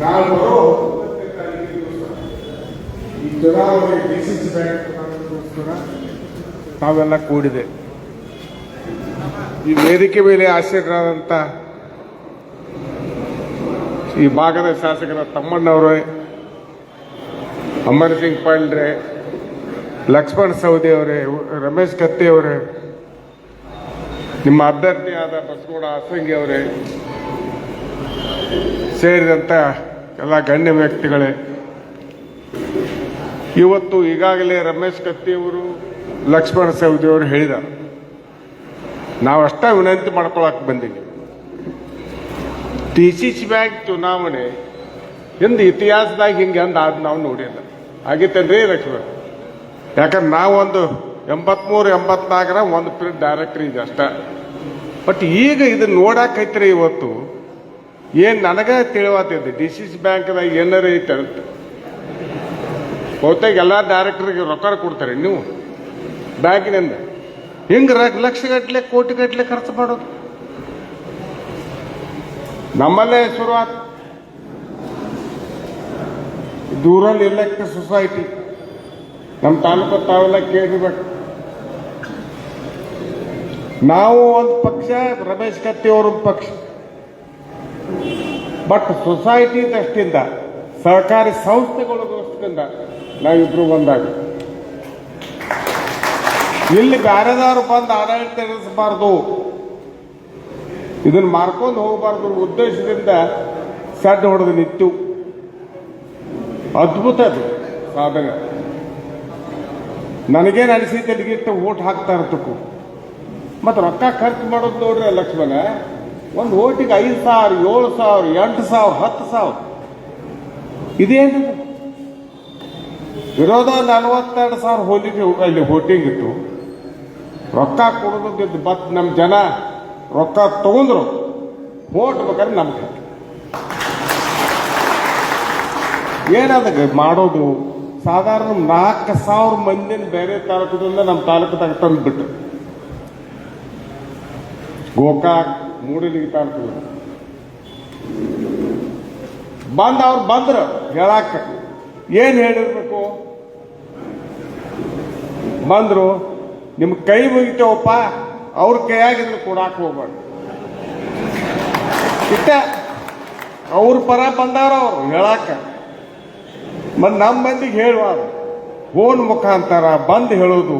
Bank ತಾವೆಲ್ಲ ಕೂಡಿದೆ. ಈ ವೇದಿಕೆ ಮೇಲೆ ಆಸೀನರಾದಂಥ ಈ ಭಾಗದ ಶಾಸಕರ ತಮ್ಮಣ್ಣವರೇ, ಅಮರ್ ಸಿಂಗ್ ಪಾಂಡ್ರೆ, ಲಕ್ಷ್ಮಣ್ ಸೌದಿ ಅವರೇ, ರಮೇಶ್ ಕತ್ತಿ ಅವರೇ ನಿಮ್ಮ ಅಭ್ಯರ್ಥಿಯಾದ ಬಸಗೌಡ ಅಸಂಗಿ ಅವರೇ ಸೇರಿದಂಥ ಎಲ್ಲ ಗಣ್ಯ ವ್ಯಕ್ತಿಗಳೇ, ಇವತ್ತು ಈಗಾಗಲೇ ರಮೇಶ್ ಕತ್ತಿಯವರು ಲಕ್ಷ್ಮಣ ಸವದಿ ಹೇಳಿದ ನಾವು ನಾವಷ್ಟೇ ವಿನಂತಿ ಮಾಡ್ಕೊಳಕ್ಕೆ ಬಂದೀವಿ ಟಿ ಸಿ ಸಿ ಬ್ಯಾಂಕ್ ಚುನಾವಣೆ ಹಿಂದೆ ಇತಿಹಾಸದಾಗ ಹಿಂಗೆ ಅಂದ ಅದು ನಾವು ನೋಡಿಲ್ಲ. ಆಗಿತ್ತೇನ್ರಿ ಲಕ್ಷ್ಮಣ? ಯಾಕಂದ್ರೆ ನಾವೊಂದು ಎಂಬತ್ಮೂರು, ಎಂಬತ್ನಾಲ್ಕರ ಒಂದು ಪ್ರಿಂಟ್ ಡೈರೆಕ್ಟ್ರಿ ಇದೆ ಅಷ್ಟೇ. ಬಟ್ ಈಗ ಇದನ್ನ ನೋಡಾಕೈತ್ರಿ ಇವತ್ತು. ಏನು ನನಗೆ ತಿಳಿವಾತಿದ್ದೆ ಡಿ ಸಿ ಸಿ ಬ್ಯಾಂಕ್ದಾಗ ಏನಾರ ಐತೆ ಅಂತ. ಬಹುತೇಕ ಎಲ್ಲ ಡೈರೆಕ್ಟ್ರಿಗೆ ರೊಕ್ಕ ಕೊಡ್ತಾರೆ ನೀವು ಬ್ಯಾಂಕಿನಿಂದ. ಹಿಂಗೆ ಕೋಟಿ ಕೋಟಿಗಟ್ಟಲೆ ಖರ್ಚು ಮಾಡೋದು. ನಮ್ಮಲ್ಲೇ ಶುರುವಾತ್ ದೂರಲ್ಲಿ ಇರ್ಲಕ್ಕೆ ಸೊಸೈಟಿ ನಮ್ಮ ತಾಲೂಕು ತಾವೆಲ್ಲ ಕೇಳಿರ್ಬೇಕು ನಾವು ಒಂದು ಪಕ್ಷ, ರಮೇಶ್ ಕತ್ತಿ ಅವರು ಪಕ್ಷ. ಬಟ್ ಸೊಸೈಟಿ ದೃಷ್ಟಿಯಿಂದ ಸಹಕಾರಿ ಸಂಸ್ಥೆಗಳ ದೃಷ್ಟಿಯಿಂದ ನಾವಿಬ್ರು ಒಂದಾಗ. ಇಲ್ಲಿ ಬ್ಯಾರೆದವರು ಬಂದು ಆಡಳಿತ ನಡೆಸಬಾರ್ದು. ಇದನ್ನು ಮಾರ್ಕೊಂಡು ಹೋಗಬಾರದು ಉದ್ದೇಶದಿಂದ ಸಡ್ಡ ಹೊಡೆದು ನಿಂತು ಅದ್ಭುತ ಅದು ಸಾಧನೆ. ನನಗೇನು ಅನಿಸಿದ್ದೆ ನನಗಿಟ್ಟು ಓಟ್ ಹಾಕ್ತಾ ಇರ್ತಕ್ಕೂ ಮತ್ತು ರೊಕ್ಕ ಖರ್ಚು ಮಾಡೋದು ನೋಡ್ರಿ ಲಕ್ಷ್ಮಣ, ಒಂದು ಓಟಿಗೆ ಐದು ಸಾವಿರ, ಏಳು ಸಾವಿರ, ಎಂಟು ಸಾವಿರ, ಹತ್ತು ಸಾವಿರ. ಇದೇನು ವಿರೋಧ ನಲ್ವತ್ತೆರಡು ಸಾವಿರ ಹೋಲಿಗೆ ಅಲ್ಲಿ ಹೋಟಿಂಗ್ ಇತ್ತು. ರೊಕ್ಕ ಕೊಡೋದಿದ್ದ ಬತ್ ನಮ್ಮ ಜನ, ರೊಕ್ಕ ತಗೊಂಡ್ರು. ಓಟ್ ಬೇಕಾದ್ರೆ ನಮ್ಗೆ. ಏನದಕ್ಕೆ ಮಾಡೋದು? ಸಾಧಾರಣ ನಾಲ್ಕು ಸಾವಿರ ಮಂದಿನ ಬೇರೆ ತಾಲೂಕದಿಂದ ನಮ್ಮ ತಾಲೂಕದಾಗ ತಂದ್ಬಿಟ್ಟು ಗೋಕಾಕ್ ಮೂಡಿ ತಾಲೂಕು ಬಂದ ಅವ್ರು ಬಂದ್ರು ಹೇಳಾಕ. ಏನ್ ಹೇಳಿರ್ಬೇಕು? ಬಂದ್ರು, ನಿಮ್ ಕೈ ಮುಗಿತೇವಪ್ಪ, ಅವ್ರ ಕೈಯಾಗಿದ್ರು ಕೊಡಾಕ್ ಹೋಗ್ಬಾರ್ದು ಇಟ್ಟ ಅವ್ರ ಪರ ಬಂದಾರ ಅವ್ರು ಹೇಳಾಕ. ಮತ್ ನಮ್ಮ ಮಂದಿಗೆ ಹೇಳುವ ಫೋನ್ ಮುಖಾಂತರ ಬಂದು ಹೇಳೋದು.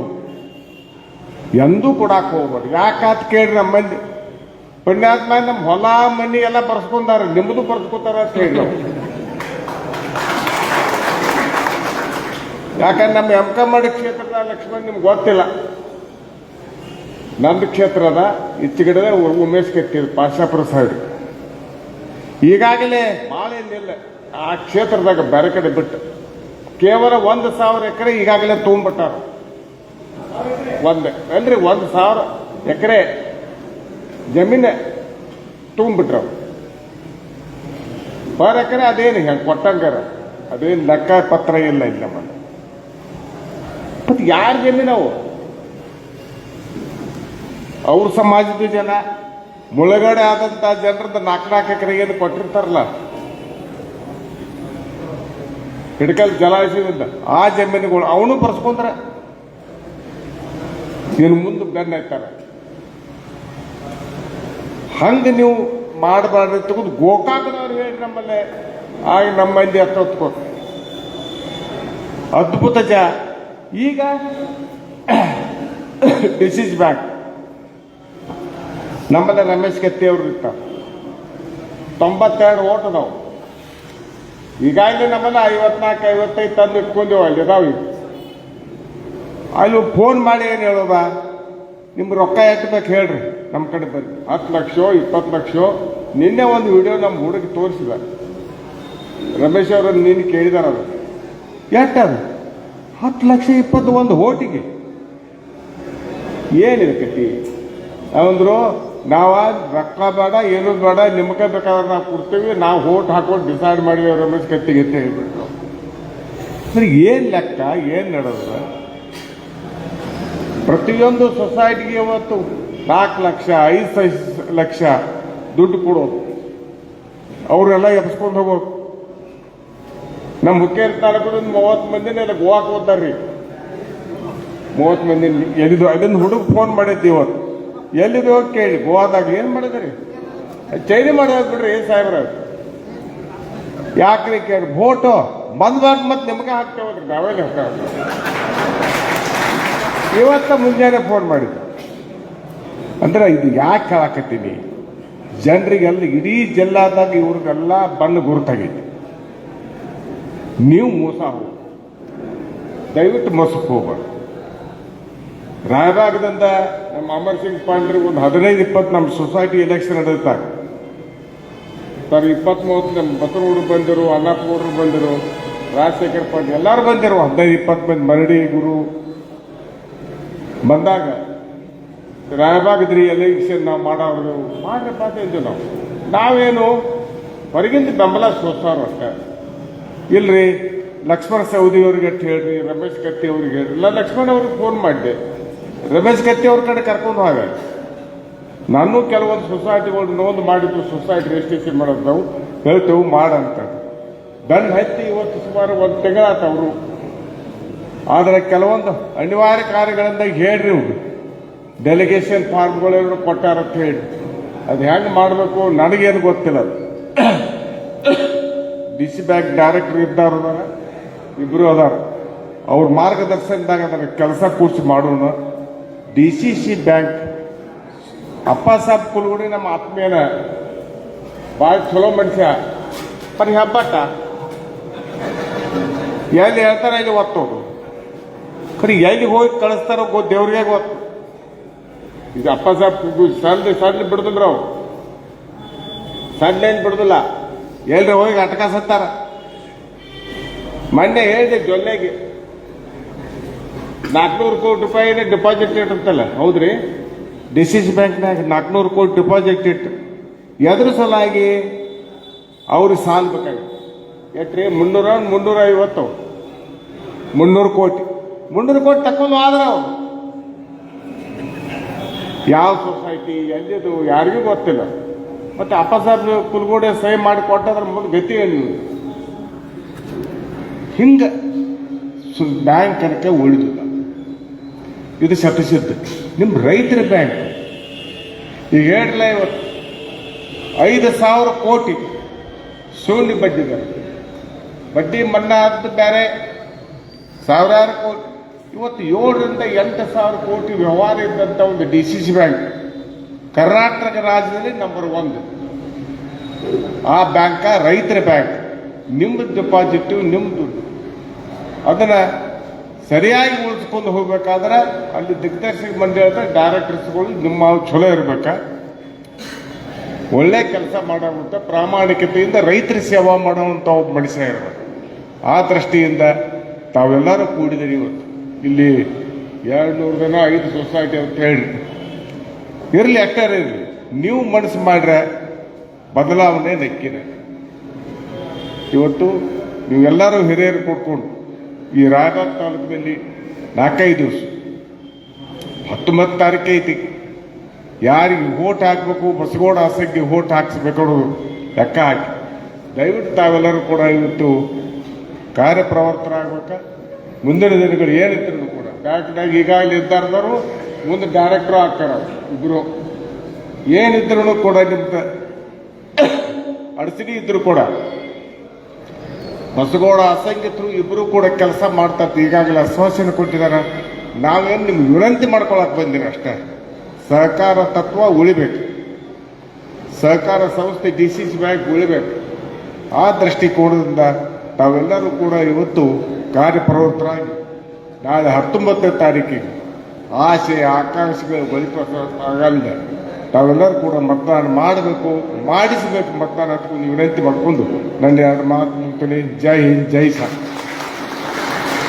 ಎಂದೂ ಕೊಡಕ್ಕೆ ಹೋಗ್ಬಾರ್ದು. ಯಾಕಾತ್ ಕೇಳ್ರಿ ನಮ್ಮ ಮಂದಿ ಪುಣ್ಯಾತ್ಮ ನಮ್ಮ ಹೊಲ, ಮನಿ ಎಲ್ಲ ಬರ್ಸ್ಕೊಂಡಾರ ನಿಮ್ಮದು ಬರ್ಸ್ಕೊತಾರ ಅಂತ ಹೇಳಿ. ಯಾಕಂದ್ರೆ ನಮ್ಮ ಎಂ ಮಾಡಿ ಕ್ಷೇತ್ರದ ಲಕ್ಷ್ಮಣ್ ನಿಮ್ಗೆ ಗೊತ್ತಿಲ್ಲ. ನಂದು ಕ್ಷೇತ್ರದ ಇಚ್ಚಿಗಡೆ ಉಮೇಶ್ ಕೆತ್ತಿದ್ರು ಪಾಶಾಪುರ ಪ್ರಸಾದ್ ಈಗಾಗಲೇ ಭಾಳ ಏನಿಲ್ಲ ಆ ಕ್ಷೇತ್ರದಾಗ ಬೇರೆ ಕಡೆ ಬಿಟ್ಟು ಕೇವಲ ಒಂದು ಸಾವಿರ ಎಕರೆ ಈಗಾಗಲೇ ತೊಗೊಂಡ್ಬಿಟ್ಟಾರ ಒಂದೇ. ಅಲ್ರಿ ಒಂದು ಸಾವಿರ ಎಕರೆ ಜಮೀನೆ ತುಂಬಿಟ್ರು ಪರ್ ಎಕರೆ ಅದೇನು ಹೆಂಗೆ ಕೊಟ್ಟಂಗಾರ. ಅದೇನು ಲೆಕ್ಕ ಪತ್ರ ಇಲ್ಲ ಇಲ್ಲ ನಮ್ಮಲ್ಲಿ. ಮತ್ತೆ ಯಾರ ಜಮೀನು ಅವು? ಅವ್ರ ಸಮಾಜದ ಜನ. ಮುಳುಗಡೆ ಆದಂತ ಜನರದ ನಾಲ್ಕು ನಾಲ್ಕು ಎಕರೆ ಏನು ಕೊಟ್ಟಿರ್ತಾರಲ್ಲ. ಹಿಡ್ಕಲ್ ಜಲಾಶಯದಿಂದ ಆ ಜಮೀನುಗಳು ಅವನು ಬರ್ಸ್ಕೊಂಡ್ರೆ. ಇನ್ನು ಮುಂದೆ ಬೆನ್ನ ಎತ್ತಾರೆ. ಹಂಗೆ ನೀವು ಮಾಡಬಾರ್ದು ತೆಗೆದು ಗೋಕಾಕನವ್ರು ಹೇಳಿ ನಮ್ಮಲ್ಲೇ. ಆಗ ನಮ್ಮಲ್ಲಿ ಹತ್ತೊತ್ಕೋ ಅದ್ಭುತ ಜ. ಈಗ ದಿಸ್ ಇಸ್ ಬ್ಯಾಕ್ ನಮ್ಮಲ್ಲಿ ರಮೇಶ್ ಕತ್ತಿ ಇರ್ತಾರೆ. ತೊಂಬತ್ತೆರಡು ಓಟ್ ಅದಾವು. ಈಗಾಗಲೇ ನಮ್ಮನ್ನ ಐವತ್ನಾಲ್ಕು, ಐವತ್ತೈದು ತಂದು ಇಟ್ಕೊಂಡೇವು ಅಲ್ಲಿ ಅದಾವ ಈಗ. ಅಲ್ಲಿ ಫೋನ್ ಮಾಡಿ ಏನು ಹೇಳೋದ ನಿಮ್ಮ ರೊಕ್ಕ ಎತ್ತಬೇಕು ಹೇಳ್ರಿ ನಮ್ಮ ಕಡೆ ಬನ್ನಿ. ಹತ್ತು ಲಕ್ಷ, ಇಪ್ಪತ್ತು ಲಕ್ಷ, ನಿನ್ನೆ ಒಂದು ವಿಡಿಯೋ ನಮ್ಮ ಹುಡುಗಿ ತೋರಿಸಿದ. ರಮೇಶ್ ಅವರು ನೀನು ಕೇಳಿದಾರ ಅದು. ಹತ್ತು ಲಕ್ಷ, ಇಪ್ಪತ್ತು ಒಂದು ಹೋಟಿಗೆ ಏನಿದೆ ಕತಿ ಅವಂದ್ರು ನಾವ ರೊಕ್ಕ ಬೇಡ, ಏನು ಬೇಡ, ನಿಮ್ಗೆ ಬೇಕಾದ್ರೆ ನಾವು ಕೊಡ್ತೀವಿ, ನಾವು ಹೋಟ್ ಹಾಕೊಂಡು ಡಿಸೈಡ್ ಮಾಡಿವಿ ರಮೇಶ್ ಕತ್ತಿಗೆ ಅಂತ ಹೇಳ್ಬಿಟ್ರು. ಸರಿ, ಏನು ಲೆಕ್ಕ, ಏನು ನಡೆದ ಪ್ರತಿಯೊಂದು ಸೊಸೈಟಿಗೆ ಇವತ್ತು ನಾಲ್ಕು ಲಕ್ಷ, ಐದು ಲಕ್ಷ ದುಡ್ಡು ಕೊಡೋದು. ಅವರೆಲ್ಲ ಎಬ್ಸ್ಕೊಂಡು ಹೋಗೋದು ನಮ್ಮ ಹುಕ್ಕೇರಿ ತಾಲೂಕು ಮೂವತ್ತು ಮಂದಿನ ಎಲ್ಲ ಗೋವಾಕ್ ರೀ ಮೂವತ್ತು ಮಂದಿ ಎಲ್ಲಿದ್ದು ಅಲ್ಲಿಂದ ಹುಡುಗ ಫೋನ್ ಮಾಡಿದ್ದೆ ಇವತ್ತು. ಎಲ್ಲಿದ್ದು ಕೇಳಿ, ಗೋವಾದಾಗ ಏನು ಮಾಡಿದ್ರಿ? ಚೈನಿ ಬಿಡ್ರಿ ಸಾಹೇಬ್ರ. ಯಾಕ್ರಿ ಕೇಳಿ ಭೋಟು ಬಂದ್ಬಾರ್ದು ಮತ್ತೆ ನಿಮಗೆ ಹಾಕ್ತೇವಲ್ರಿ ನಾವೇ ಹಾಕ್ತೇವೆ ಇವತ್ತ ಮುಂಜಾನೆ ಫೋನ್ ಮಾಡಿದ್ರು ಅಂದ್ರೆ ಇದು ಯಾಕೆ ಹೇಳಕತ್ತೀನಿ? ಜನರಿಗೆಲ್ಲ ಇಡೀ ಜಿಲ್ಲಾದಾಗ ಇವ್ರಿಗೆಲ್ಲ ಬಣ್ಣ ಗುರುತಾಗೈತಿ. ನೀವು ಮೋಸ ದಯವಿಟ್ಟು ಮೋಸಕ್ಕೆ ಹೋಗ್ಬಾರ್ದು ರಾಯಬಾಗದಿಂದ ನಮ್ಮ ಅಮರ್ ಸಿಂಗ್ ಪಾಂಡ್ರಿ ಒಂದು ಹದಿನೈದು ಇಪ್ಪತ್ತು ನಮ್ಮ ಸೊಸೈಟಿ ಎಲೆಕ್ಷನ್ ನಡೆಯುತ್ತಾರೆ ಸರ್ ಇಪ್ಪತ್ತ್ ಮೂವತ್ತು ನಮ್ಮ ಬಸನಗೌಡರು ಬಂದರು ಅನ್ನಪ್ಪಗೌಡರು ಬಂದರು, ರಾಜಶೇಖರ್ ಪಾಂಡ್ರಿ ಎಲ್ಲರೂ ಬಂದಿರು. ಹದಿನೈದು ಇಪ್ಪತ್ತು ಮಂದಿ ಮರಡಿ ಗುರು ಬಂದಾಗ ರಾಯಬಾಗದ್ರಿ ಎಲೆಕ್ಷನ್ ನಾವು ಮಾಡೋರು ಮಾಡ್ರಪ್ಪ ಅಂತ ನಾವು. ನಾವೇನು ಹೊರಗಿಂದ ಬೆಂಬಲ ಸೋಸ್ತಾರ ಅಷ್ಟೇ. ಇಲ್ರಿ, ಲಕ್ಷ್ಮಣ ಸೌದಿ ಅವ್ರಿಗೆ ಅಟ್ಟು ಹೇಳ್ರಿ, ರಮೇಶ್ ಕತ್ತಿ ಅವ್ರಿಗೆ ಹೇಳ್ರಿ. ಇಲ್ಲ, ಲಕ್ಷ್ಮಣ ಅವ್ರಿಗೆ ಫೋನ್ ಮಾಡಿದೆ. ರಮೇಶ್ ಕತ್ತಿ ಅವ್ರ ಕಡೆ ಕರ್ಕೊಂಡು ಹೋಗ ನಾನು ಕೆಲವೊಂದು ಸೊಸೈಟಿಗಳು ನೋಂದು ಮಾಡಿದ್ದು ಸೊಸೈಟಿ ರಿಜಿಸ್ಟ್ರೇಷನ್ ಮಾಡೋದು ನಾವು. ಹೇಳ್ತೇವೆ ಮಾಡಂತ ದಂಡ ಹತ್ತಿ ಇವತ್ತು ಸುಮಾರು ಒಂದು ತಿಂಗಳಾತ ಅವರು. ಆದರೆ ಕೆಲವೊಂದು ಅನಿವಾರ್ಯ ಕಾರ್ಯಗಳಿಂದ ಹೇಳ್ರಿ ಡೆಲಿಗೇಷನ್ ಫಾರ್ಮ್ಗಳೆಲ್ಲ ಕೊಟ್ಟಾರಂತ ಹೇಳಿ ಅದು ಹೆಂಗೆ ಮಾಡಬೇಕು ನನಗೇನು ಗೊತ್ತಿಲ್ಲ ಅದು. ಡಿ ಸಿ ಬ್ಯಾಂಕ್ ಡೈರೆಕ್ಟರ್ ಇದ್ದಾರ ಅದಾರ ಇಬ್ಬರು ಅದಾರ. ಅವ್ರ ಮಾರ್ಗದರ್ಶನದಾಗ ಅದನ್ನ ಕೆಲಸ ಕೂರ್ಸಿ ಮಾಡೋಣ. ಡಿ ಸಿ ಸಿ ಬ್ಯಾಂಕ್ ಅಪ್ಪ ಸಾಬ್ ಕುಲ್ಗುಡಿ ನಮ್ಮ ಆತ್ಮೀಯನ ಭಾಳ ಚಲೋ ಮನುಷ್ಯ. ಪರಿ ಹಬ್ಬಟ್ಟ ಎಲ್ಲಿ ಹೇಳ್ತಾರೆ ಇಲ್ಲಿ ಒತ್ತೋದು. ಖರಿ ಎಲ್ಲಿ ಹೋಗಿ ಕಳಿಸ್ತಾರೋ ಗೊತ್ತು ದೇವ್ರಿಗೆ ಗೊತ್ತು. ಈಗ ಅಪ್ಪ ಸಾಬ್ ಸಣ್ಣ ಸಣ್ಣ ಬಿಡುದಿಲ್ಲ ಅವ್ರು. ಸಣ್ಣ ಏನು ಬಿಡುದಿಲ್ಲ. ಎಲ್ರಿ ಹೋಗಿ ಅಟ್ಕಾಸತ್ತಾರ ಮೊನ್ನೆ ಹೇಳಿದೆ ಜೊಲ್ಲೆಗೆ. ನಾಲ್ಕುನೂರು ಕೋಟಿ ರೂಪಾಯಿ ಡಿಪಾಸಿಟ್ ಇಟ್ಟಿರ್ತಲ್ಲ, ಹೌದ್ರಿ? ಡಿ ಸಿ ಸಿ ಬ್ಯಾಂಕ್ನಾಗ ನಾಲ್ಕುನೂರು ಕೋಟಿ ಡಿಪಾಸಿಟ್ ಇಟ್ಟು, ಎದ್ರ ಸಲಾಗಿ ಅವ್ರಿಗೆ ಸಾಲ ಬೇಕಾಗಿತ್ತು ಎಟ್ರಿ? ಮುನ್ನೂರ ಮುನ್ನೂರ ಐವತ್ತು ಮುನ್ನೂರು ಕೋಟಿ. ಮುನ್ನೂರು ಕೋಟಿ ತಕ್ಕೊಂಡು ಆದ್ರೆ ಅವನು. ಯಾವ ಸೊಸೈಟಿ ಎಲ್ಲಿದು, ಯಾರಿಗೂ ಗೊತ್ತಿಲ್ಲ. ಮತ್ತೆ ಅಪ್ಪ ಸಾಹೇಬ್ ಕುಲ್ಗೋಡೆ ಸಹಿ ಮಾಡಿ ಕೊಟ್ಟದ್ರ ಮುಂದೆ ಗತಿ ಏನು? ಹಿಂಗ ಬ್ಯಾಂಕ್ ಕನಕ ಉಳಿದಿಲ್ಲ. ಇದು ಶತಸಿದ್ಧ ನಿಮ್ಮ ರೈತರ ಬ್ಯಾಂಕ್ ಈಗ ಹೇಳ್ರಲ್ಲ ಇವತ್ತು, ಐದು ಸಾವಿರ ಕೋಟಿ ಶೂನ್ಯ ಬಡ್ಡಿ ದರ ಬಡ್ಡಿ ಮನ್ನಾ ಅಂತ ಬೇರೆ, ಸಾವಿರಾರು ಕೋಟಿ. ಇವತ್ತು ಏಳರಿಂದ ಎಂಟು ಸಾವಿರ ಕೋಟಿ ವ್ಯವಹಾರ ಇದ್ದಂಥ ಒಂದು D C C bank, Karnataka ರಾಜ್ಯದಲ್ಲಿ ನಂಬರ್ ಒಂದು ಆ ಬ್ಯಾಂಕ ರೈತರ ಬ್ಯಾಂಕ್. ನಿಮ್ಮದು ಡಿಪಾಸಿಟ್ ನಿಮ್ಮ ದುಡ್ಡು. ಅದನ್ನ ಸರಿಯಾಗಿ ಉಳಿಸ್ಕೊಂಡು ಹೋಗ್ಬೇಕಾದ್ರೆ ಅಲ್ಲಿ ದಿಗ್ದರ್ಶಕ ಮಂಡಳದ ಡೈರೆಕ್ಟರ್ಸ್ಗಳು ನಿಮ್ಮ ಚಲೋ ಇರ್ಬೇಕ? ಒಳ್ಳೆ ಕೆಲಸ ಮಾಡುವಂಥ ಪ್ರಾಮಾಣಿಕತೆಯಿಂದ ರೈತರ ಸೇವಾ ಮಾಡುವಂಥ ಒಬ್ಬ ಮನುಷ್ಯ ಇರಬೇಕು. ಆ ದೃಷ್ಟಿಯಿಂದ ತಾವೆಲ್ಲರೂ ಕೂಡಿದಿರಿ ಇವತ್ತು. ಇಲ್ಲಿ ಎರಡು ನೂರು ಜನ ಐದು ಸೊಸೈಟಿ ಅಂತ ಹೇಳಿ. ಇರಲಿ ಅಟ್ಟಾರ ಇರಲಿ. ನೀವು ಮನಸ್ಸು ಮಾಡ್ರೆ ಬದಲಾವಣೆ ನೆಕ್ಕಿನ ಇವತ್ತು ನೀವೆಲ್ಲರೂ ಹಿರಿಯರು ಕೊಟ್ಕೊಂಡು ಈ ರಾಯಬಾಗ್ ತಾಲೂಕಿನಲ್ಲಿ ನಾಲ್ಕೈದು ದಿವಸ, ಹತ್ತೊಂಬತ್ತು ತಾರೀಕು ಐತಿ. ಯಾರಿಗೆ ಓಟ್ ಹಾಕಬೇಕು ಬಸಗೋಡ ಆಸಕ್ತಿ ಓಟ್ ಹಾಕಿಸ್ಬೇಕು ಲೆಕ್ಕ ಹಾಕಿ. ದಯವಿಟ್ಟು ತಾವೆಲ್ಲರೂ ಕೂಡ ಇವತ್ತು ಕಾರ್ಯಪ್ರವರ್ತರಾಗಬೇಕ? ಮುಂದಿನ ದಿನಗಳು ಏನಿದ್ರು ಕೂಡ. ಬ್ಯಾಂಕ್ನಾಗ ಈಗಾಗಲೇ ನಿರ್ಧಾರದವರು ಮುಂದೆ ಡೈರೆಕ್ಟರ್ ಆಗ್ತಾರ ಇಬ್ರು. ಏನಿದ್ರು ಕೂಡ ನಿಮ್ಮ ಅಡಚಣೆ ಇದ್ರು ಕೂಡ. ಹೊಸಗೋಡ ಅಸಂಖ್ಯತರು ಇಬ್ಬರು ಕೂಡ ಕೆಲಸ ಮಾಡ್ತಾ ಇರ್ತಾರೆ. ಈಗಾಗಲೇ ಆಶ್ವಾಸನೆ ಕೊಟ್ಟಿದ್ದಾರೆ. ನಾವೇನು ನಿಮ್ಗೆ ವಿನಂತಿ ಮಾಡ್ಕೊಳಕ್ ಬಂದಿರಿ ಅಷ್ಟೇ. ಸಹಕಾರ ತತ್ವ ಉಳಿಬೇಕು. ಸಹಕಾರ ಸಂಸ್ಥೆ ಡಿ ಸಿ ಸಿ ಬ್ಯಾಂಕ್ ಉಳಿಬೇಕು. ಆ ದೃಷ್ಟಿಕೋನದಿಂದ ತಾವೆಲ್ಲರೂ ಕೂಡ ಇವತ್ತು ಕಾರ್ಯಪ್ರವೃತ್ತರಾಗಿ ನಾಳೆ ಹತ್ತೊಂಬತ್ತನೇ ತಾರೀಕಿಗೆ ಆಸೆ ಆಕಾಂಕ್ಷೆಗಳು ಬಲಿಪ್ರಸ ಆಗಲ್ಲ ತಾವೆಲ್ಲರೂ ಕೂಡ ಮತದಾನ ಮಾಡಬೇಕು, ಮಾಡಿಸಬೇಕು ಮತದಾನ ವಿನಂತಿ ಮಾಡಿಕೊಂಡು ನನ್ನ ಎರಡು ಮಾತು ಮುಗ್ತೀನಿ. ಜೈ ಹಿಂದ್, ಜೈ ಸಾಕು